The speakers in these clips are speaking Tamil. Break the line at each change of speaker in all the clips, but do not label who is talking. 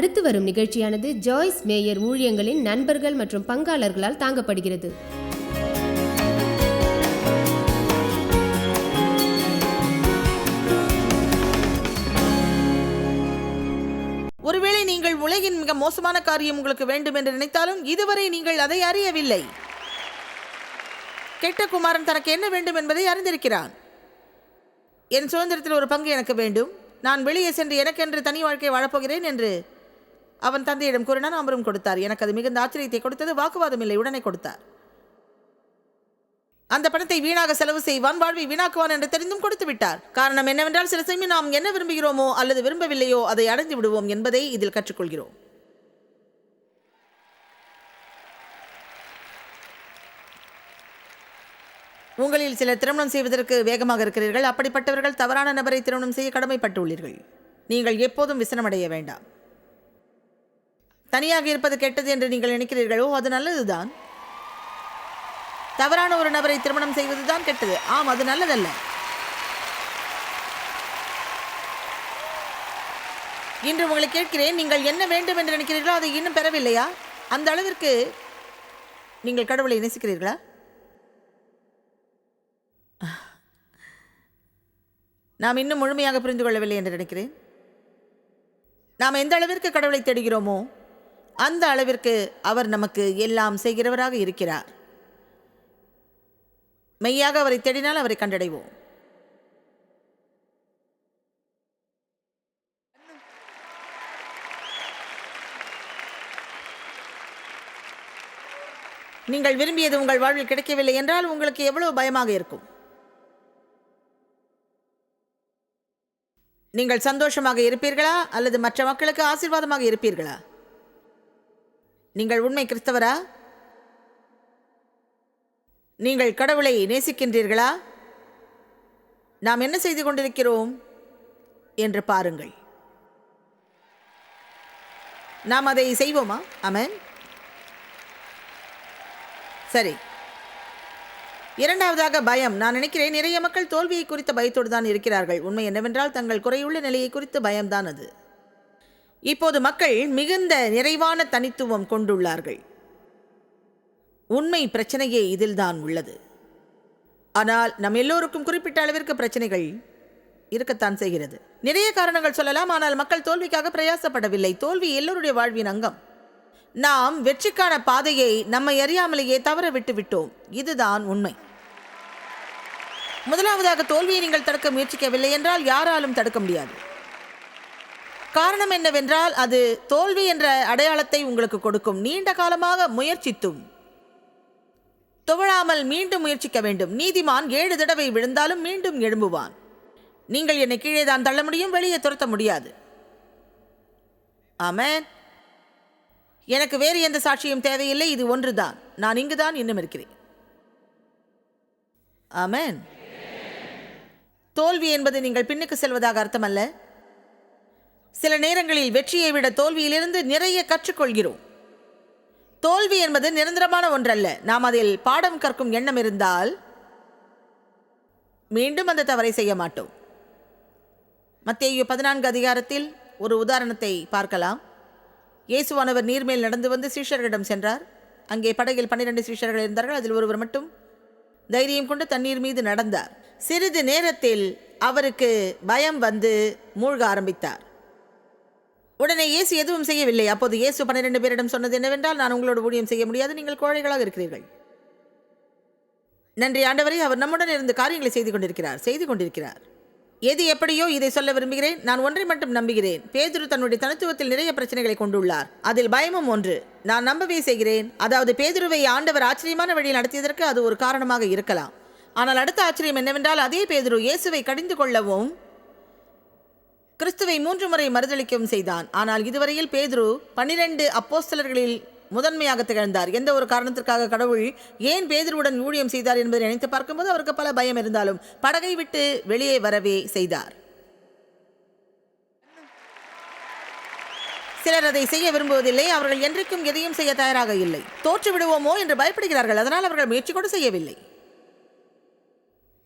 அடுத்து வரும் நிகழ்ச்சியானது ஜாய்ஸ் மேயர் ஊழியங்களின் நண்பர்கள் மற்றும் பங்காளர்களால் தாங்கப்படுகிறது.
ஒருவேளை நீங்கள் உலகின் மிக மோசமான காரியம் உங்களுக்கு வேண்டும் என்று நினைத்தாலும் இதுவரை நீங்கள் அதை அறியவில்லை. கெட்ட குமாரன் தனக்கு என்ன வேண்டும் என்பதை அறிந்திருக்கிறான். என் சுதந்திரத்தில் ஒரு பங்கு எனக்கு வேண்டும். நான் வெளியே சென்று எனக்கென்று தனி வாழ்க்கை வாழப்போகிறேன் என்று அவன் தந்தையிடம் கூறினான் அவரும் கொடுத்தார். எனக்கு அது மிகுந்த ஆச்சரியத்தை கொடுத்தது வாக்குவாதம் இல்லை உடனே கொடுத்தார். அந்த பணத்தை வீணாக செலவு செய்வான் வாழ்வை வீணாக்குவான் என்று தெரிந்தும் கொடுத்து விட்டார். காரணம் என்னவென்றால் சில சமயம் நாம் என்ன விரும்புகிறோமோ அல்லது விரும்பவில்லையோ அதை அடைந்து விடுவோம் என்பதை இதில் கற்றுக்கொள்கிறோம். உங்களில் சிலர் திருமணம் செய்வதற்கு வேகமாக இருக்கிறீர்கள். அப்படிப்பட்டவர்கள் தவறான நபரை திருமணம் செய்ய கடமைப்பட்டுள்ளீர்கள். நீங்கள் எப்போதும் விசனமடைய வேண்டாம். தனியாக இருப்பது கெட்டது என்று நீங்கள் நினைக்கிறீர்களோ அது நல்லதுதான். தவறான ஒரு நபரை திருமணம் செய்வதுதான் கெட்டது. ஆம் அது நல்லதல்ல. இன்று உங்களை கேட்கிறேன் நீங்கள் என்ன வேண்டும் என்று நினைக்கிறீர்களோ அதை இன்னும் பெறவில்லையா? அந்த அளவிற்கு நீங்கள் கடவுளை நேசிக்கிறீர்களா? நாம் இன்னும் முழுமையாக புரிந்து கொள்ளவில்லை என்று நினைக்கிறேன். நாம் எந்த அளவிற்கு கடவுளை தேடுகிறோமோ அந்த அளவிற்கு அவர் நமக்கு எல்லாம் செய்கிறவராக இருக்கிறார். மெய்யாக அவரை தேடினால் அவரை கண்டடைவோம். நீங்கள் விரும்பியது உங்கள் வாழ்வில் கிடைக்கவில்லை என்றால் உங்களுக்கு எவ்வளவு பயமாக இருக்கும்? நீங்கள் சந்தோஷமாக இருப்பீர்களா அல்லது மற்ற மக்களுக்கு ஆசீர்வாதமாக இருப்பீர்களா? நீங்கள் உண்மை கிறிஸ்தவரா? நீங்கள் கடவுளை நேசிக்கின்றீர்களா? நாம் என்ன செய்து கொண்டிருக்கிறோம்? என்று பாருங்கள். நாம் அதை செய்வோமா? அமன் சரி. இரண்டாவதாக பயம். நான் நினைக்கிறேன் நிறைய மக்கள் தோல்வியை குறித்த பயத்தோடு தான் இருக்கிறார்கள். உண்மை என்னவென்றால் தங்கள் குறையுள்ள நிலையை குறித்து பயம்தான் அது. இப்போது மக்கள் மிகுந்த நிறைவான தனித்துவம் கொண்டுள்ளார்கள். உண்மை பிரச்சனையே இதில்தான் உள்ளது. ஆனால் நம் எல்லோருக்கும் குறிப்பிட்ட அளவிற்கு பிரச்சனைகள் இருக்கத்தான் செய்கிறது. நிறைய காரணங்கள் சொல்லலாம் ஆனால் மக்கள் தோல்விக்காக பிரயாசப்படவில்லை. தோல்வி எல்லோருடைய வாழ்வின் அங்கம். நாம் வெற்றிக்கான பாதையை நம்மை அறியாமலேயே தவற விட்டு விட்டோம். இதுதான் உண்மை. முதலாவதாக தோல்வியை நீங்கள் தடுக்க முயற்சிக்கவில்லை என்றால் யாராலும் தடுக்க முடியாது. காரணம் என்னவென்றால் அது தோல்வி என்ற அடையாளத்தை உங்களுக்கு கொடுக்கும். நீண்ட காலமாக முயற்சித்தும். துவழாமல் மீண்டும் முயற்சிக்க வேண்டும். நீதிமான் ஏழு தடவை விழுந்தாலும் மீண்டும் எழும்புவான். நீங்கள் என்னை கீழே தான் தள்ள முடியும் வெளியே துரத்த முடியாது. ஆமென். எனக்கு வேறு எந்த சாட்சியும் தேவையில்லை இது ஒன்றுதான். நான் இங்குதான் இன்னும் இருக்கிறேன் ஆமேன். தோல்வி என்பது நீங்கள் பின்னுக்கு செல்வதாக அர்த்தமல்ல. சில நேரங்களில் வெற்றியை விட தோல்வியிலிருந்து நிறைய கற்றுக்கொள்கிறோம். தோல்வி என்பது நிரந்தரமான ஒன்றல்ல. நாம் அதில் பாடம் கற்கும் எண்ணம் இருந்தால் மீண்டும் அந்த தவறை செய்ய மாட்டோம். மத்தேயு பதினான்கு அதிகாரத்தில் ஒரு உதாரணத்தை பார்க்கலாம். இயேசுவானவர் நீர்மேல் நடந்து வந்து சீஷர்களிடம் சென்றார். அங்கே படகில் பன்னிரண்டு சீஷர்கள் இருந்தார்கள். அதில் ஒருவர் மட்டும் தைரியம் கொண்டு தண்ணீர் மீது நடந்தார். சிறிது நேரத்தில் அவருக்கு பயம் வந்து மூழ்க ஆரம்பித்தார். உடனே இயேசு எதுவும் செய்யவில்லை. அப்போது இயேசு பன்னிரெண்டு பேரிடம் சொன்னது என்னவென்றால் நான் உங்களோட ஊழியம் செய்ய முடியாது நீங்கள் கோழைகளாக இருக்கிறீர்கள். நன்றி ஆண்டவரே அவர் நம்முடன் இருந்து காரியங்களை செய்து கொண்டிருக்கிறார் செய்து கொண்டிருக்கிறார். எது எப்படியோ இதை சொல்ல விரும்புகிறேன். நான் ஒன்றை மட்டும் நம்புகிறேன். பேதுரு தன்னுடைய தனித்துவத்தில் நிறைய பிரச்சனைகளை கொண்டுள்ளார். அதில் பயமும் ஒன்று நான் நம்பவே செய்கிறேன். அதாவது பேதுருவை ஆண்டவர் ஆச்சரியமான வழியில் நடத்தியதற்கு அது ஒரு காரணமாக இருக்கலாம். ஆனால் அடுத்த ஆச்சரியம் என்னவென்றால் அதே பேதுரு இயேசுவை கடிந்து கொள்ளவும் கிறிஸ்துவை மூன்று முறை மறுதளிக்கவும் செய்தான். ஆனால் இதுவரையில் பேதுரு பன்னிரண்டு அப்போஸ்தலர்களில் முதன்மையாக திகழ்ந்தார். எந்த ஒரு காரணத்திற்காக கடவுள் ஏன் பேதுருவுடன் ஊழியம் செய்தார் என்பதை நினைத்து பார்க்கும்போது அவருக்கு பல பயம் இருந்தாலும் படகை விட்டு வெளியே வரவே செய்தார். சிலர் அதை செய்ய விரும்புவதில்லை. அவர்கள் என்றைக்கும் எதையும் செய்ய தயாராக இல்லை. தோற்று விடுவோமோ என்று பயப்படுகிறார்கள். அதனால் அவர்கள் முயற்சி கூட செய்யவில்லை.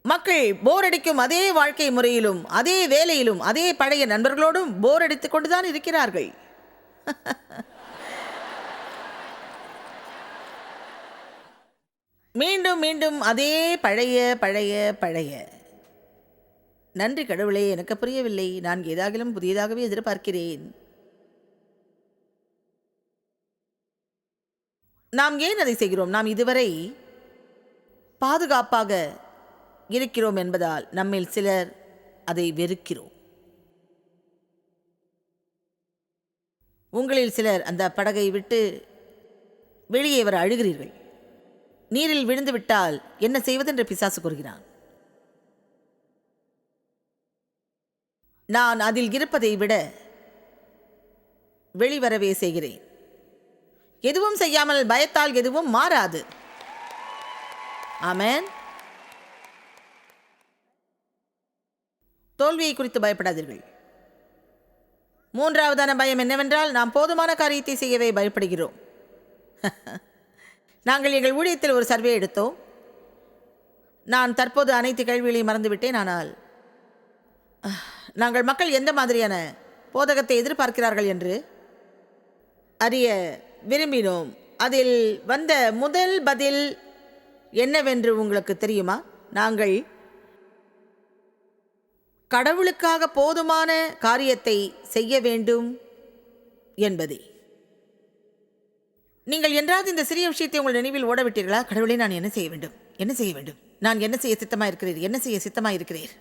மக்கள் போர் அடிக்கும் அதே வாழ்க்கை முறையிலும் அதே வேலையிலும் அதே பழைய நண்பர்களோடும் போர் அடித்து கொண்டுதான் இருக்கிறார்கள். மீண்டும் மீண்டும் அதே பழைய பழைய பழைய. நன்றி கடவுளே எனக்கு புரியவில்லை. நான் ஏதாகிலும் புதியதாகவே எதிர்பார்க்கிறேன். நாம் ஏன் அதை செய்கிறோம்? நாம் இதுவரை பாதுகாப்பாக இருக்கிறோம் என்பதால் நம்மில் சிலர் அதை வெறுக்கிறோம். உங்களில் சிலர் அந்த படகை விட்டு வெளியே வர அழுகிறீர்கள். நீரில் விழுந்து விட்டால் என்ன செய்வதென்று பிசாசு கூறுகிறான். நான் அதில் இருப்பதை விட வெளிவரவே செய்கிறேன். எதுவும் செய்யாமல் பயத்தால் எதுவும் மாறாது. ஆமேன். தோல்வியை குறித்து பயப்படாதீர்கள். மூன்றாவதான பயம் என்னவென்றால் நாம் போதுமான காரியத்தை செய்யவே பயப்படுகிறோம். நாங்கள் எங்கள் ஊழியத்தில் ஒரு சர்வே எடுத்தோம். நான் தற்போது அனைத்து கேள்விகளையும் மறந்துவிட்டேன் ஆனால் நாங்கள் மக்கள் எந்த மாதிரியான போதகத்தை எதிர்பார்க்கிறார்கள் என்று அறிய விரும்பினோம். அதில் வந்த முதல் பதில் என்னவென்று உங்களுக்கு தெரியுமா? நாங்கள் கடவுளுக்காக போதுமான காரியத்தை செய்ய வேண்டும் என்பதே. நீங்கள் என்றாவது இந்த சிறிய விஷயத்தை உங்கள் நினைவில் ஓடவிட்டீர்களா? கடவுளை நான் என்ன செய்ய வேண்டும்? என்ன செய்ய வேண்டும்? நான் என்ன செய்ய சித்தமாக இருக்கிறீர் என்ன செய்ய சித்தமாக இருக்கிறீர்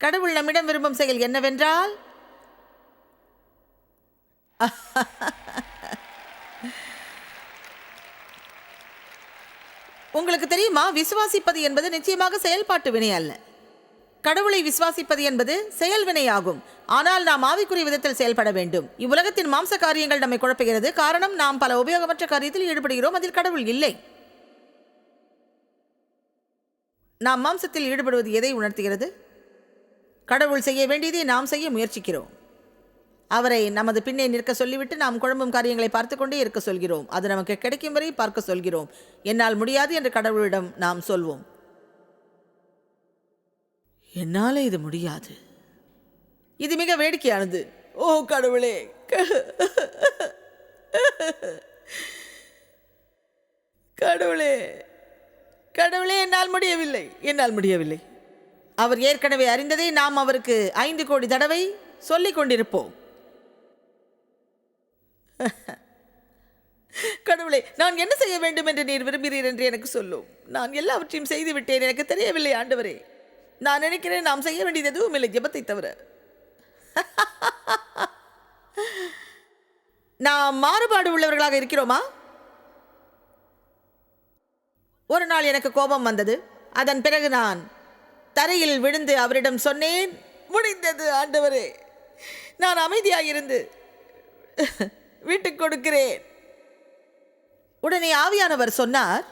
கடவுள் நம்மிடம் விரும்பும் செயல் என்னவென்றால் உங்களுக்கு தெரியுமா விசுவாசிப்பது என்பது நிச்சயமாக செயல்பாட்டு வினை அல்ல. கடவுளை விசுவாசிப்பது என்பது செயல் வினையாகும். ஆனால் நாம் ஆவிக்குரிய விதத்தில் செயல்பட வேண்டும். இவ்வுலகத்தின் மாம்ச காரியங்கள் நம்மை குழப்புகிறது. காரணம் நாம் பல உபயோகமற்ற காரியத்தில் ஈடுபடுகிறோம். அதில் கடவுள் இல்லை. நாம் மாம்சத்தில் ஈடுபடுவது எதை உணர்த்துகிறது? கடவுள் செய்ய வேண்டியதை நாம் செய்ய முயற்சிக்கிறோம். அவரை நமது பின்னே நிற்க சொல்லிவிட்டு நாம் குழம்பும் காரியங்களை பார்த்து கொண்டே இருக்க சொல்கிறோம். அது நமக்கு கிடைக்கும் வரை பார்க்க சொல்கிறோம். என்னால் முடியாது என்று கடவுளிடம் நாம் சொல்வோம். என்னால் இது முடியாது. இது மிக வேடிக்கையானது. ஓ கடவுளே. கடவுளே. கடவுளே என்னால் முடியவில்லை. என்னால் முடியவில்லை. அவர் ஏற்கனவே அறிந்ததை நாம் அவருக்கு ஐந்து கோடி தடவை சொல்லிக் கொண்டிருப்போம். கடவுளே நான் என்ன செய்ய வேண்டும் என்று நீர் விரும்புகிறீர் என்று எனக்கு சொல்லும் நான் எல்லாவற்றையும் செய்துவிட்டேன் எனக்கு தெரியவில்லை ஆண்டவரே. நான் நினைக்கிறேன் நாம் செய்ய வேண்டியது எதுவும் இல்லை ஜபத்தை தவிர. நாம் மாறுபாடு உள்ளவர்களாக இருக்கிறோமா? ஒரு நாள் எனக்கு கோபம் வந்தது. அதன் பிறகு நான் தரையில் விழுந்து அவரிடம் சொன்னேன் முடிந்தது ஆண்டவரே. நான் அமைதியாக இருந்து விட்டுக் கொடுக்கிறேன். உடனே ஆவியானவர் சொன்னார்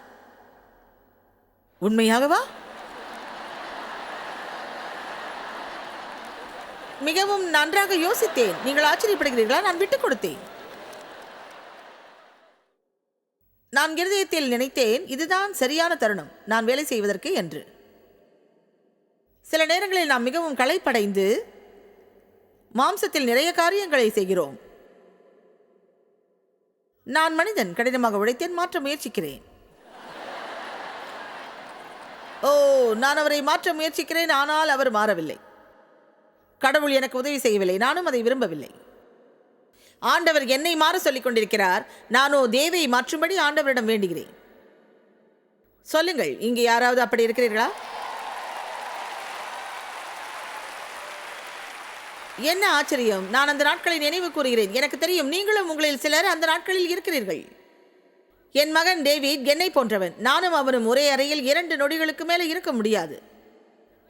உண்மையாகவா? மிகவும் நன்றாக யோசித்தேன். நீங்கள் ஆச்சரியப்படுகிறீர்களா? நான் விட்டுக் கொடுத்தேன். நான் இருதயத்தில் நினைத்தேன். இதுதான் சரியான தருணம். நான் வேலை செய்வதற்கு என்று. சில நேரங்களில் நாம் மிகவும் களைப்படைந்து மாம்சத்தில் நிறைய காரியங்களை செய்கிறோம். நான் மனிதன் கடினமாக உழைத்தேன் மாற்ற முயற்சிக்கிறேன். ஓ நான் அவரை மாற்ற முயற்சிக்கிறேன் ஆனால் அவர் மாறவில்லை. கடவுள் எனக்கு உதவி செய்யவில்லை நானும் அதை விரும்பவில்லை. ஆண்டவர் என்னை மாற சொல்லிக் கொண்டிருக்கிறார் நானோ தேவை மாற்றும்படி ஆண்டவரிடம் வேண்டுகிறேன். சொல்லுங்கள் இங்கே யாராவது அப்படி இருக்கிறீர்களா? என்ன ஆச்சரியம்? நான் அந்த நாட்களை நினைவு கூறுகிறேன். எனக்கு தெரியும் நீங்களும் உங்களில் சிலர் அந்த நாட்களில் இருக்கிறீர்கள். என் மகன் டேவிட் என்னை போன்றவன். நானும் அவனும் ஒரே அறையில் இரண்டு நொடிகளுக்கு மேலே இருக்க முடியாது.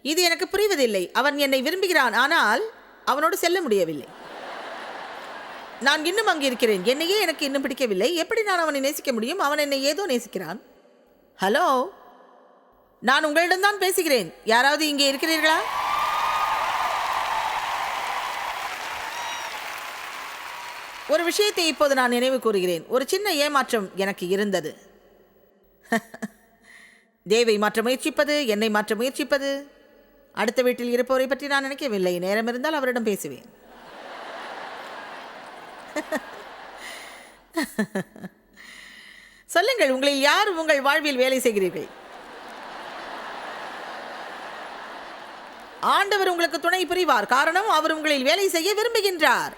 இது எனக்கு புரிவதில்லை. அவன் என்னை விரும்புகிறான். ஆனால் அவனோடு செல்ல முடியவில்லை. நான் இன்னும் அங்கே இருக்கிறேன். என்னையே எனக்கு இன்னும் பிடிக்கவில்லை. எப்படி நான் அவனை நேசிக்க முடியும்? அவன் என்னை ஏதோ நேசிக்கிறான். ஹலோ? நான் உங்களிடம்தான் பேசுகிறேன். யாராவது இங்கே இருக்கிறீர்களா? ஒரு விஷயத்தை இப்போது நான் நினைவு கூறுகிறேன். ஒரு சின்ன ஏமாற்றம் எனக்கு இருந்தது. தேவை மாற்ற முயற்சிப்பது என்னை மாற்ற முயற்சிப்பது. அடுத்த வீட்டில் இருப்பவரை பற்றி நான் நினைக்கவில்லை. நேரம் இருந்தால் அவரிடம் பேசுவேன். சொல்லுங்கள் உங்களில் யார் உங்கள் வாழ்வில் வேலை செய்கிறீர்கள்? ஆண்டவர் உங்களுக்கு துணை புரிவார். காரணம் அவர் உங்களில் வேலை செய்ய விரும்புகின்றார்.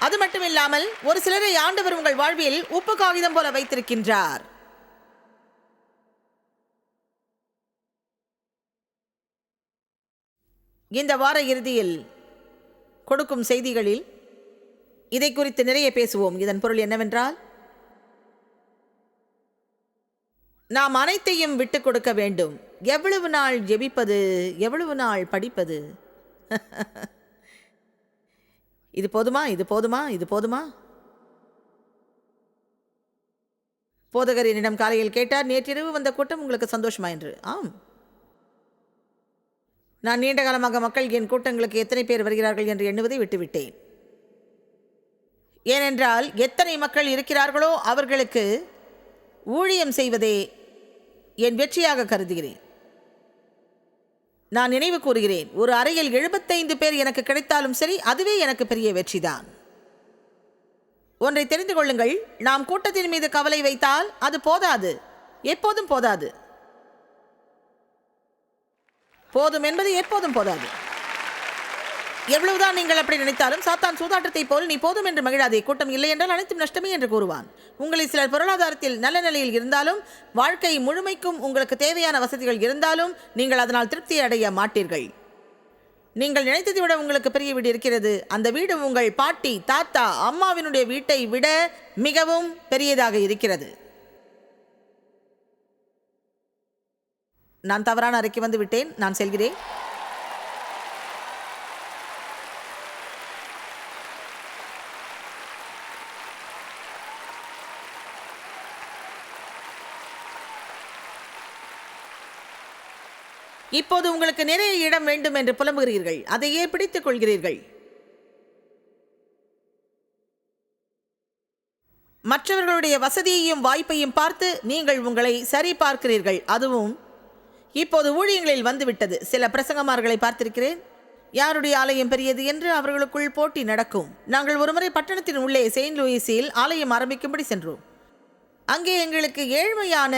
அது மட்டுமில்லாமல் ஒரு சிலரை ஆண்டவர் உங்கள் வாழ்வில் உப்பு காகிதம் போல வைத்திருக்கின்றார். இந்த வார இறுதியில் கொடுக்கும் செய்திகளில் இதை குறித்து நிறைய பேசுவோம். இதன் பொருள் என்னவென்றால் நாம் அனைத்தையும் விட்டு கொடுக்க வேண்டும். எவ்வளவு நாள் ஜெபிப்பது எவ்வளவு நாள் படிப்பது? இது போதுமா? இது போதுமா? இது போதுமா? போதகர் என்னிடம் காலையில் கேட்டார் நேற்றிரவு வந்த கூட்டம் உங்களுக்கு சந்தோஷமா? என்று. ஆம். நான் நீண்ட காலமாக மக்கள் என் கூட்டங்களுக்கு எத்தனை பேர் வருகிறார்கள்? என்று எண்ணுவதை விட்டுவிட்டேன். ஏனென்றால் எத்தனை மக்கள் இருக்கிறார்களோ அவர்களுக்கு ஊழியம் செய்வதே என் வெற்றியாக கருதுகிறேன். நான் நினைவு கூறுகிறேன். ஒரு அறையில் எழுபத்தைந்து பேர் எனக்கு கிடைத்தாலும் சரி அதுவே எனக்கு பெரிய வெற்றிதான். ஒன்றை தெரிந்து கொள்ளுங்கள். நாம் கூட்டத்தின் மீது கவலை வைத்தால் அது போதாது. எப்போதும் போதாது. போதும் என்பது எப்போதும் போதாது. எவ்வளவுதான் நீங்கள் அப்படி நினைத்தாலும் சாத்தான் சூதாட்டத்தை போல் நீ போதும் என்று மகிழாதே. கூட்டம் இல்லை என்றால் அனைத்தும் நஷ்டமே என்று கூறுவான். உங்களில் சிலர் பொருளாதாரத்தில் நல்ல நிலையில் இருந்தாலும் வாழ்க்கை முழுமைக்கும் உங்களுக்கு தேவையான வசதிகள் இருந்தாலும் நீங்கள் அதனால் திருப்தி அடைய மாட்டீர்கள். நீங்கள் நினைத்ததை விட உங்களுக்கு பெரிய வீடு இருக்கிறது. அந்த வீடு உங்கள் பாட்டி தாத்தா அம்மாவினுடைய வீட்டை விட மிகவும் பெரியதாக இருக்கிறது. நான் தவறான அறைக்கு வந்து விட்டேன். நான் செல்கிறேன். இப்போது உங்களுக்கு நிறைய இடம் வேண்டும் என்று புலம்புகிறீர்கள். அதையே பிடித்துக் கொள்கிறீர்கள். மற்றவர்களுடைய வசதியையும் வாய்ப்பையும் பார்த்து நீங்கள் உங்களை சரி பார்க்கிறீர்கள் அதுவும் இப்போது ஊழியங்களில் வந்துவிட்டது. சில பிரசங்கமார்களை பார்த்திருக்கிறேன். யாருடைய ஆலயம் பெரியது என்று அவர்களுக்குள் போட்டி நடக்கும். நாங்கள் ஒருமுறை பட்டணத்தின் உள்ளே செயின்ட் லூயிஸில் ஆலயம் ஆரம்பிக்கும்படி சென்றோம். அங்கே எங்களுக்கு ஏழ்மையான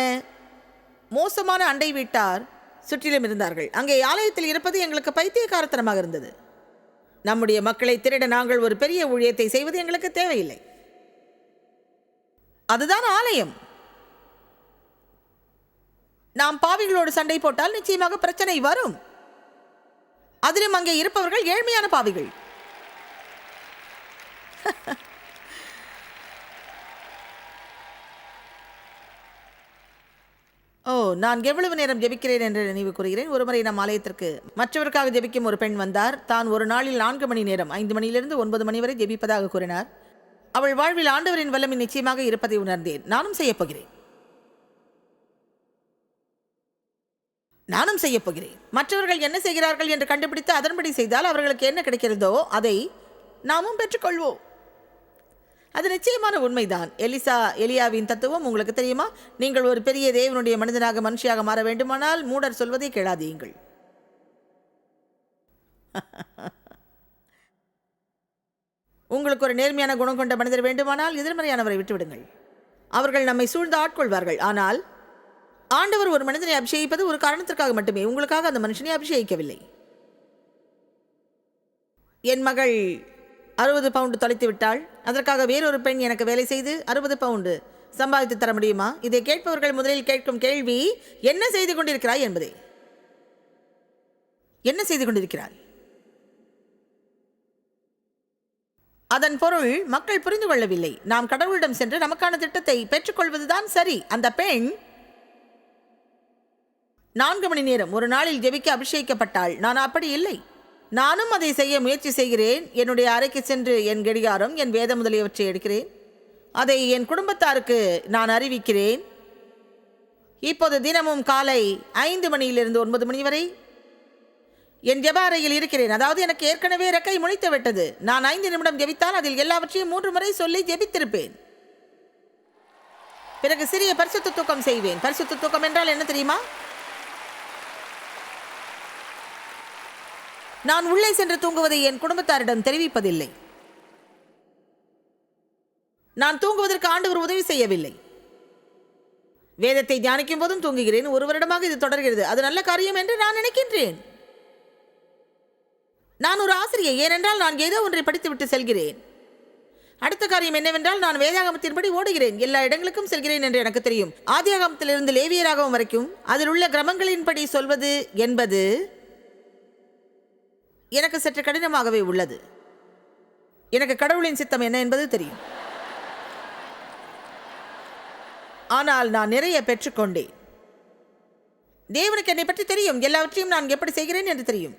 மோசமான அண்டை வீட்டார் சுற்றிலும் இருந்தார்கள். அங்கே ஆலயத்தில் இருப்பது எங்களுக்கு பைத்தியக்காரத்தனமாக இருந்தது. நம்முடைய மக்களை திருட நாங்கள் ஒரு பெரிய ஊழியத்தை செய்வது எங்களுக்கு தேவையில்லை. அதுதான் ஆலயம். நாம் பாவிகளோடு சண்டை போட்டால் நிச்சயமாக பிரச்சனை வரும். அதிலும் அங்கே இருப்பவர்கள் ஏழ்மையான பாவிகள். ஓ நான் எவ்வளவு நேரம் ஜெபிக்கிறேன் என்று நினைவு கூறுகிறேன். ஒருமுறை நம் ஆலயத்திற்கு மற்றவருக்காக ஜெபிக்கும் ஒரு பெண் வந்தார். தான் ஒரு நாளில் நான்கு மணி நேரம் ஐந்து மணியிலிருந்து ஒன்பது மணி வரை ஜெபிப்பதாக கூறினார். அவள் வாழ்வில் ஆண்டவரின் வல்லமை நிச்சயமாக இருப்பதை உணர்ந்தேன். நானும் செய்யப்போகிறேன் நானும் செய்யப் போகிறேன். மற்றவர்கள் என்ன செய்கிறார்கள் என்று கண்டுபிடித்து அதன்படி செய்தால் அவர்களுக்கு என்ன கிடைக்கிறதோ அதை நாமும் பெற்றுக்கொள்வோம். அது நிச்சயமான உண்மைதான். எலிசா எலியாவின் தத்துவம் உங்களுக்கு தெரியுமா? நீங்கள் ஒரு பெரிய தேவனுடைய மனிதனாக மனுஷியாக மாற வேண்டுமானால் மூடர் சொல்வதை கேளாதீங்கள் உங்களுக்கு ஒரு நேர்மையான குணம் கொண்ட மனிதர் வேண்டுமானால் எதிர்மறையானவரை விட்டுவிடுங்கள். அவர்கள் நம்மை சூழ்ந்து ஆட்கொள்வார்கள். ஆனால் ஆண்டவர் ஒரு மனிதனை அபிஷேகிப்பது ஒரு காரணத்திற்காக மட்டுமே. உங்களுக்காக அந்த மனுஷனை அபிஷேகிக்கவில்லை. என் மகள் அறுபது பவுண்டு தொலைத்து விட்டாள். அதற்காக வேறொரு பெண் எனக்கு வேலை செய்து அறுபது பவுண்டு சம்பாதித்து தர முடியுமா? இதை கேட்பவர்கள் முதலில் கேட்கும் கேள்வி என்ன செய்து கொண்டிருக்கிறாய் என்பதே. என்ன செய்து கொண்டிருக்கிறாய்? அதன் பொருள் மக்கள் புரிந்து கொள்ளவில்லை. நாம் கடவுளிடம் சென்று நமக்கான திட்டத்தை பெற்றுக்கொள்வதுதான் சரி. அந்த பெண் நான்கு மணி நேரம் ஒரு நாளில் ஜெபிக்க அபிஷேகிக்கப்பட்டாள். நான் அப்படி இல்லை. நானும் அதை செய்ய முயற்சி செய்கிறேன். என்னுடைய அறைக்கு சென்று என் கடிகாரம் என் வேத முதலியவற்றை எடுக்கிறேன். அதை என் குடும்பத்தாருக்கு நான் அறிவிக்கிறேன். இப்போது தினமும் காலை ஐந்து மணியிலிருந்து ஒன்பது மணி வரை என் ஜப அறையில் இருக்கிறேன். அதாவது எனக்கு ஏற்கனவே ரெக்கை முளைத்து விட்டது. நான் ஐந்து நிமிடம் ஜெபித்தால் அதில் எல்லாவற்றையும் மூன்று முறை சொல்லி ஜெபித்திருப்பேன். பிறகு சிறிய பரிசுத்த தூக்கம் செய்வேன். பரிசுத்த தூக்கம் என்றால் என்ன தெரியுமா? நான் உள்ளே சென்று தூங்குவதை என் குடும்பத்தாரிடம் தெரிவிப்பதில்லை. நான் தூங்குவதற்கு ஆண்டவர் உதவி செய்யவில்லை. வேதத்தை தியானிக்கும் போதும் தூங்குகிறேன். ஒரு வருடமாக இது தொடர்கிறது. அது நல்ல காரியம் என்று நான் நினைக்கின்றேன். நான் ஒரு ஆசிரியை. ஏனென்றால் நான் ஏதோ ஒன்றை படித்துவிட்டு செல்கிறேன். அடுத்த காரியம் என்னவென்றால் நான் வேதாகமத்தின்படி ஓடுகிறேன். எல்லா இடங்களுக்கும் செல்கிறேன் என்று எனக்கு தெரியும். ஆதியாகமத்திலிருந்து லேவியராகவும் வரைக்கும் அதில் உள்ள கிரமங்களின்படி சொல்வது என்பது எனக்கு சற்று கடினமாகவே உள்ளது. எனக்கு கடவுளின் சித்தம் என்ன என்பது தெரியும். ஆனால் நான் நிறைய பெற்றுக்கொண்டேன். தேவனுக்கு என்னை பற்றி தெரியும். எல்லாவற்றையும் நான் எப்படி செய்கிறேன் என்று தெரியும்.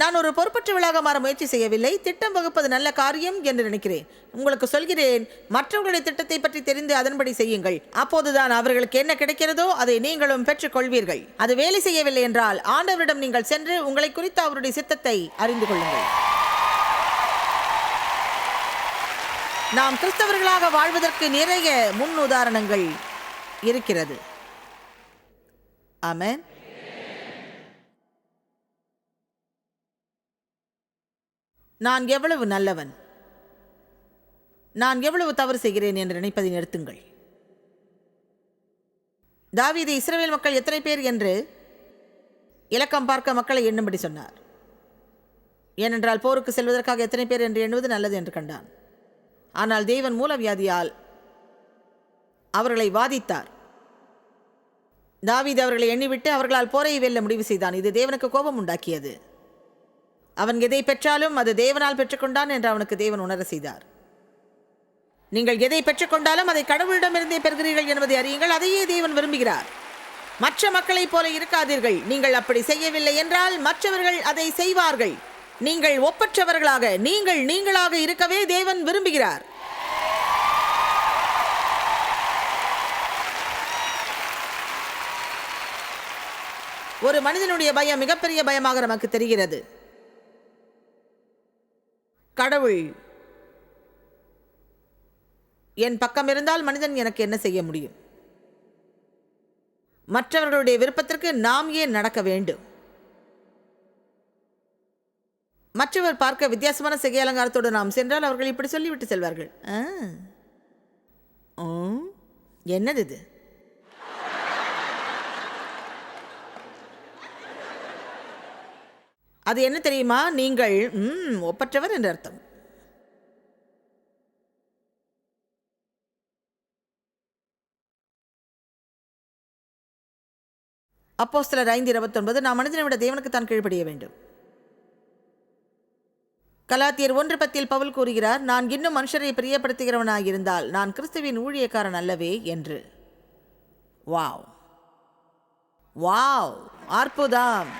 நான் ஒரு பொறுப்பற்றவளாக மாற முயற்சி செய்யவில்லை. திட்டம் வகுப்பது நல்ல காரியம் என்று நினைக்கிறேன். உங்களுக்கு சொல்கிறேன் மற்றவர்களுடைய திட்டத்தை பற்றி தெரிந்து அதன்படி செய்யுங்கள். அப்போதுதான் அவர்களுக்கு என்ன கிடைக்கிறதோ அதை நீங்களும் பெற்றுக்கொள்வீர்கள் அது வேலை செய்யவில்லை என்றால் ஆண்டவரிடம் நீங்கள் சென்று உங்களை குறித்த அவருடைய சித்தத்தை அறிந்து கொள்ளுங்கள். நாம் கிறிஸ்தவர்களாக வாழ்வதற்கு நிறைய முன் உதாரணங்கள் இருக்கிறது. ஆமேன். நான் எவ்வளவு நல்லவன்? நான் எவ்வளவு தவறு செய்கிறேன் என்று நினைப்பதை நிறுத்துங்கள். தாவீது இஸ்ரேல் மக்கள் எத்தனை பேர் என்று இலக்கம் பார்க்க மக்களை எண்ணும்படி சொன்னார். ஏனென்றால் போருக்கு செல்வதற்காக எத்தனை பேர் என்று எண்ணுவது நல்லது என்று கண்டான். ஆனால் தேவன் மூலவியாதியால் அவர்களை வாதித்தார். தாவீது அவர்களை எண்ணிவிட்டு அவர்களால் போரை வெல்ல முடிவு செய்தான். இது தேவனுக்கு கோபம் உண்டாக்கியது. அவன் எதை பெற்றாலும் அது தேவனால் பெற்றுக்கொண்டான் என்று அவனுக்கு தேவன் உணர செய்தார். நீங்கள் எதை பெற்றுக்கொண்டாலும் அதை கடவுளிடமிருந்தே பெறுகிறீர்கள் என்பதை அறியுங்கள். அதையே தேவன் விரும்புகிறார். மற்ற மக்களைப் போல இருக்காதீர்கள். நீங்கள் அப்படி செய்யவில்லை என்றால் மற்றவர்கள் அதை செய்வார்கள். நீங்கள் ஒப்பற்றவர்களாக நீங்கள் நீங்களாக இருக்கவே தேவன் விரும்புகிறார். ஒரு மனிதனுடைய பயம் மிகப்பெரிய பயமாக நமக்கு தெரிகிறது. கடவுள் என் பக்கம் இருந்தால் மனிதன் எனக்கு என்ன செய்ய முடியும்? மற்றவர்களுடைய விருப்பத்திற்கு நாம் ஏன் நடக்க வேண்டும்? மற்றவர் பார்க்க வித்தியாசமான சிகை அலங்காரத்தோடு நாம் சென்றால் அவர்கள் இப்படி சொல்லிவிட்டு செல்வார்கள். "ஆ, என்னது இது? அது என்ன தெரியுமா? நீங்கள் ஒப்பற்றவர் என்று அர்த்தம். அப்போஸ்தலர் ஐந்து இருபத்தொன்பது நாம் மனிதனை விட தேவனுக்கு தான் கீழ்ப்படிய வேண்டும். கலாத்தியர் ஒன்று பத்தில் பவுல் கூறுகிறார் நான் இன்னும் மனுஷரை பிரியப்படுத்துகிறவனாயிருந்தால் நான் கிறிஸ்துவின் ஊழியக்காரன் அல்லவே என்று. வாவ். வாவ். அற்புதம்.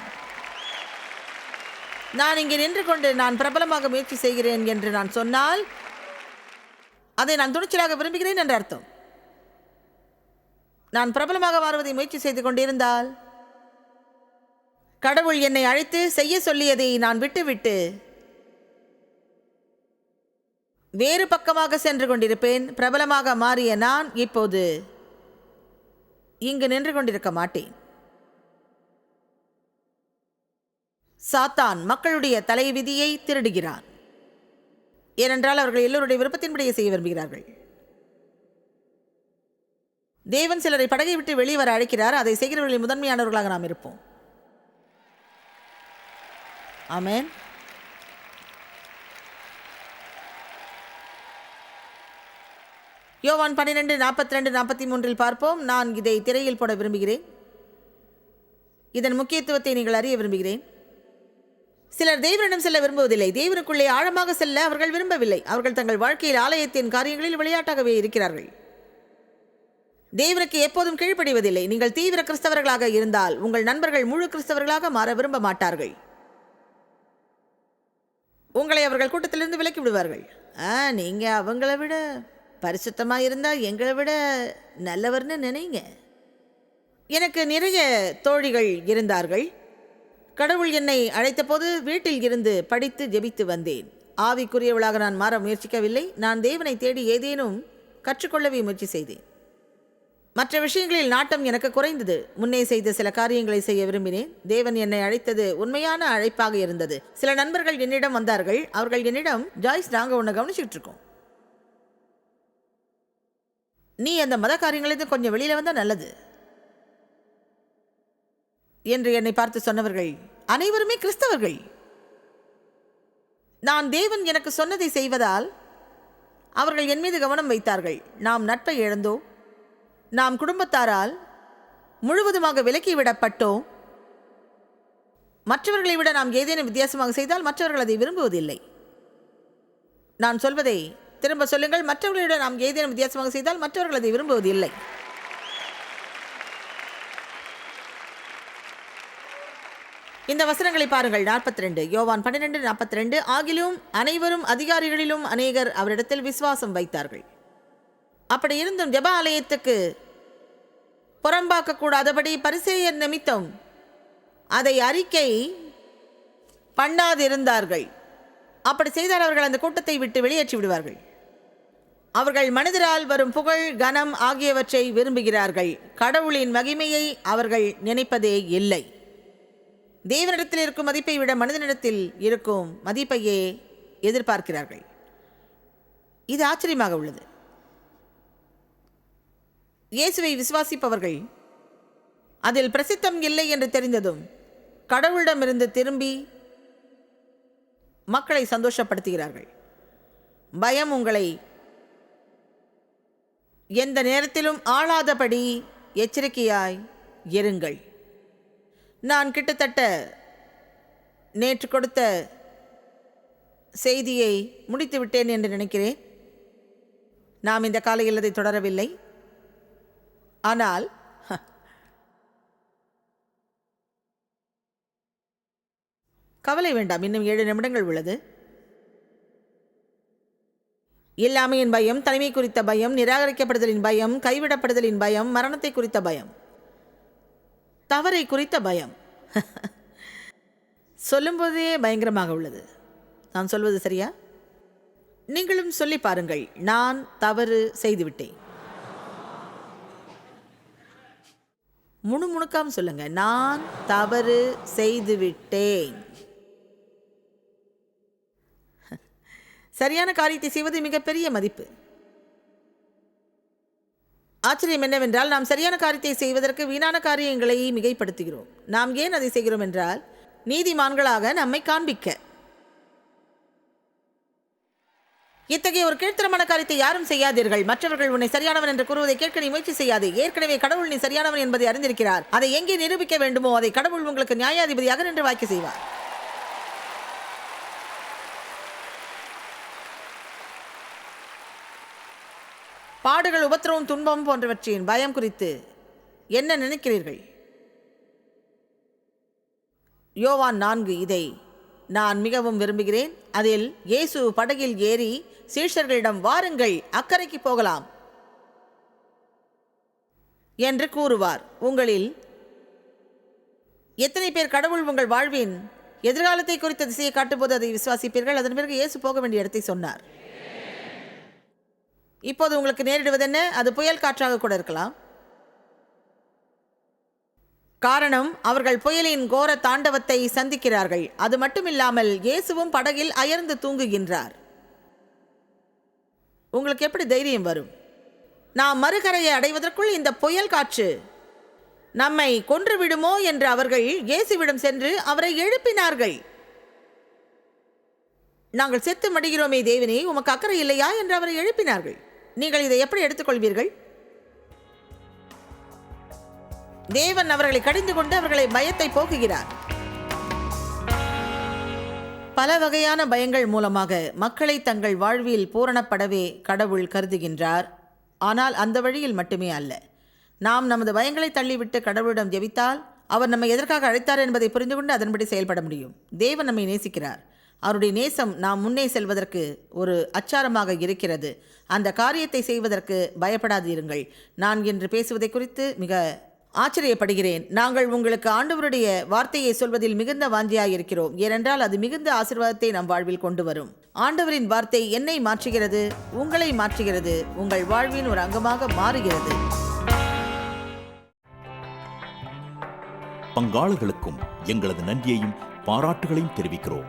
நான் இங்கே நின்று கொண்டு நான் பிரபலமாக முயற்சி செய்கிறேன் என்று நான் சொன்னால் அதை நான் துணிச்சலாக விரும்புகிறேன் என்று அர்த்தம். நான் பிரபலமாக மாறுவதை முயற்சி செய்து கொண்டிருந்தால் கடவுள் என்னை அழைத்து செய்ய சொல்லியதை நான் விட்டுவிட்டு வேறு பக்கமாக சென்று கொண்டிருப்பேன். பிரபலமாக மாறிய நான் இப்போது இங்கு நின்று கொண்டிருக்க மாட்டேன். சாத்தான் மக்களுடைய தலைவிதியை திருடுகிறான். ஏனென்றால் அவர்கள் எல்லோருடைய விருப்பத்தின்படியே செய்ய விரும்புகிறார்கள். தேவன் சிலரை படகை விட்டு வெளியே வர அழைக்கிறார். அதை செய்கிறவர்களில் முதன்மையானவர்களாக நாம் இருப்போம். ஆமேன். யோவான் பன்னிரெண்டு நாற்பத்தி ரெண்டு நாற்பத்தி மூன்றில் பார்ப்போம். நான் இதை திரையில் போட விரும்புகிறேன். இதன் முக்கியத்துவத்தை நீங்கள் அறிய விரும்புகிறேன். சிலர் தேவரிடம் செல்ல விரும்புவதில்லை. தேவருக்குள்ளே ஆழமாக செல்ல அவர்கள் விரும்பவில்லை. அவர்கள் தங்கள் வாழ்க்கையில் ஆலயத்தின் காரியங்களில் விளையாட்டாகவே இருக்கிறார்கள். தேவருக்கு எப்போதும் கீழ்ப்படிவதில்லை. நீங்கள் தீவிர கிறிஸ்தவர்களாக இருந்தால் உங்கள் நண்பர்கள் முழு கிறிஸ்தவர்களாக மாற விரும்ப மாட்டார்கள். உங்களை அவர்கள் கூட்டத்திலிருந்து விலக்கி விடுவார்கள். ஆ நீங்கள் அவங்கள விட பரிசுத்தமாக இருந்தால் எங்களை விட நல்லவர்னு நினைங்க. எனக்கு நிறைய தோழிகள் இருந்தார்கள். கடவுள் என்னை அழைத்தபோது வீட்டில் இருந்து படித்து ஜெபித்து வந்தேன். ஆவிக்குரியவளாக நான் மாற முயற்சிக்கவில்லை. நான் தேவனை தேடி ஏதேனும் கற்றுக்கொள்ளவே முயற்சி செய்தேன். மற்ற விஷயங்களில் நாட்டம் எனக்கு குறைந்தது. முன்னே செய்த சில காரியங்களை செய்ய விரும்பினேன். தேவன் என்னை அழைத்தது உண்மையான அழைப்பாக இருந்தது. சில நண்பர்கள் என்னிடம் வந்தார்கள். அவர்கள் என்னிடம் ஜாய்ஸ் நாங்கள் உன்னை கவனிச்சுட்டு இருக்கோம். நீ அந்த மத காரியங்களுக்கு கொஞ்சம் வெளியில் வந்தால் நல்லது. என்று என்னை பார்த்து சொன்னவர்கள் அனைவருமே கிறிஸ்தவர்கள். நான் தேவன் எனக்கு சொன்னதை செய்வதால் அவர்கள் என் மீது கவனம் வைத்தார்கள். நாம் நட்பை இழந்தோம். நாம் குடும்பத்தாரால் முழுவதுமாக விலக்கிவிடப்பட்டோம் மற்றவர்களை விட நாம் ஏதேனும் வித்தியாசமாக செய்தால் மற்றவர்கள் அதை விரும்புவதில்லை. நான் சொல்வதை திரும்ப சொல்லுங்கள். மற்றவர்களை விட நாம் ஏதேனும் வித்தியாசமாக செய்தால் மற்றவர்கள் அதை விரும்புவதில்லை. இந்த வசனங்களை பாருங்கள். நாற்பத்தி ரெண்டு யோவான் பன்னிரெண்டு நாற்பத்தி ரெண்டு ஆகிலும் அனைவரும் அதிகாரிகளிலும் அநேகர் அவரிடத்தில் விசுவாசம் வைத்தார்கள். அப்படி இருந்தும் ஜப ஆலயத்துக்கு புறம்பாக்க கூடாதபடி பரிசேயர் நிமித்தம் அதை அறிக்கை பண்ணாதிருந்தார்கள். அப்படி செய்தால் அவர்கள் அந்த கூட்டத்தை விட்டு வெளியேற்றி விடுவார்கள். அவர்கள் மனிதரால் வரும் புகழ் கனம் ஆகியவற்றை விரும்புகிறார்கள். கடவுளின் மகிமையை அவர்கள் நினைப்பதே இல்லை. தேவனிடத்தில் இருக்கும் மதிப்பை விட மனிதனிடத்தில் இருக்கும் மதிப்பையே எதிர்பார்க்கிறார்கள். இது ஆச்சரியமாக உள்ளது. இயேசுவை விசுவாசிப்பவர்கள் அதில் பிரசித்தம் இல்லை என்று தெரிந்ததும் கடவுளிடமிருந்து திரும்பி மக்களை சந்தோஷப்படுத்துகிறார்கள். பயம் உங்களை எந்த நேரத்திலும் ஆளாதபடி எச்சரிக்கையாய் இருங்கள். நான் கிட்டத்தட்ட நேற்று கொடுத்த செய்தியை முடித்துவிட்டேன் என்று நினைக்கிறேன். நாம் இந்த காலையில் அதை தொடரவில்லை. ஆனால் கவலை வேண்டாம் இன்னும் ஏழு நிமிடங்கள் உள்ளது. இல்லாமையின் பயம் தனிமை குறித்த பயம் நிராகரிக்கப்படுதலின் பயம் கைவிடப்படுதலின் பயம் மரணத்தை குறித்த பயம். தவறை குறித்த பயம். சொல்லும்போதே பயங்கரமாக உள்ளது. நான் சொல்வது சரியா? நீங்களும் சொல்லி பாருங்கள் நான் தவறு செய்துவிட்டேன். முணுமுணுக்காம சொல்லுங்க நான் தவறு செய்துவிட்டேன். சரியான காரியத்தை செய்வது மிகப்பெரிய மதிப்பு. ஆச்சரியம் என்னவென்றால் நாம் சரியான காரியத்தை செய்வதற்கு வீணான காரியங்களை மிகைப்படுத்துகிறோம். நாம் ஏன் அதை செய்கிறோம் என்றால் நீதிமான்களாக நம்மை காண்பிக்க. இத்தகைய ஒரு கீழ்த்தரமான காரியத்தை யாரும் செய்யாதீர்கள். மற்றவர்கள் உன்னை சரியானவன் என்று கூறுவதை கேட்க நீ முயற்சி செய்யாது. ஏற்கனவே கடவுள் நீ சரியானவன் என்பதை அறிந்திருக்கிறார். அதை எங்கே நிரூபிக்க வேண்டுமோ அதை கடவுள் உங்களுக்கு நியாயாதிபதியாக நின்று வாய்க்க செய்வார். பாடுகள் உபத்திரவம் துன்பம் போன்றவற்றின் பயம் குறித்து என்ன நினைக்கிறீர்கள்? யோவான் நான்கு இதை நான் மிகவும் விரும்புகிறேன். அதில் இயேசு படகில் ஏறி சீஷர்களிடம் வாருங்கள் அக்கறைக்கு போகலாம் என்று கூறுவார். உங்களில் எத்தனை பேர் கடவுள் உங்கள் வாழ்வின் எதிர்காலத்தை குறித்த திசையை காட்டும்போது அதை விசுவாசிப்பீர்கள்? அதன் பிறகு இயேசு போக வேண்டிய இடத்தை சொன்னார். இப்போது உங்களுக்கு நேரிடுவது என்ன? அது புயல் காற்றாக கூட இருக்கலாம். காரணம் அவர்கள் புயலின் கோர தாண்டவத்தை சந்திக்கிறார்கள். அது மட்டுமில்லாமல் இயேசுவும் படகில் அயர்ந்து தூங்குகின்றார். உங்களுக்கு எப்படி தைரியம் வரும்? நாம் மறுகரையை அடைவதற்குள் இந்த புயல் காற்று நம்மை கொன்று விடுமோ என்று அவர்கள் இயேசுவிடம் சென்று அவரை எழுப்பினார்கள். நாங்கள் செத்து மடிகிறோமே தேவனே உமக்கு அக்கறை இல்லையா? என்று அவரை எழுப்பினார்கள். நீங்கள் இதை எப்படி எடுத்துக்கொள்வீர்கள்? தேவன் அவர்களை கடிந்து கொண்டு அவர்களை பயத்தை போக்குகிறார். பல வகையான பயங்கள் மூலமாக மக்களை தங்கள் வாழ்வில் பூரணப்படவே கடவுள் கருதுகின்றார். ஆனால் அந்த வழியில் மட்டுமே அல்ல. நாம் நமது பயங்களை தள்ளிவிட்டு கடவுளிடம் ஜெபித்தால் அவர் நம்மை எதற்காக அழைத்தார் என்பதை புரிந்து கொண்டு அதன்படி செயல்பட முடியும். தேவன் நம்மை நேசிக்கிறார். அவருடைய நேசம் நாம் முன்னே செல்வதற்கு ஒரு அச்சாரமாக இருக்கிறது. அந்த காரியத்தை செய்வதற்கு பயப்படாதிருங்கள். நான் என்று பேசுவதை குறித்து மிக ஆச்சரியப்படுகிறேன். நாங்கள் உங்களுக்கு ஆண்டவருடைய வார்த்தையை சொல்வதில் மிகுந்த வாஞ்சியாயிருக்கிறோம். ஏனென்றால் அது மிகுந்த ஆசிர்வாதத்தை நம் வாழ்வில் கொண்டு வரும். ஆண்டவரின் வார்த்தை என்னை மாற்றுகிறது உங்களை மாற்றுகிறது உங்கள் வாழ்வின் ஒரு அங்கமாக மாறுகிறது.
பங்காளர்களுக்கும் எங்களது நன்றியையும் பாராட்டுகளையும் தெரிவிக்கிறோம்.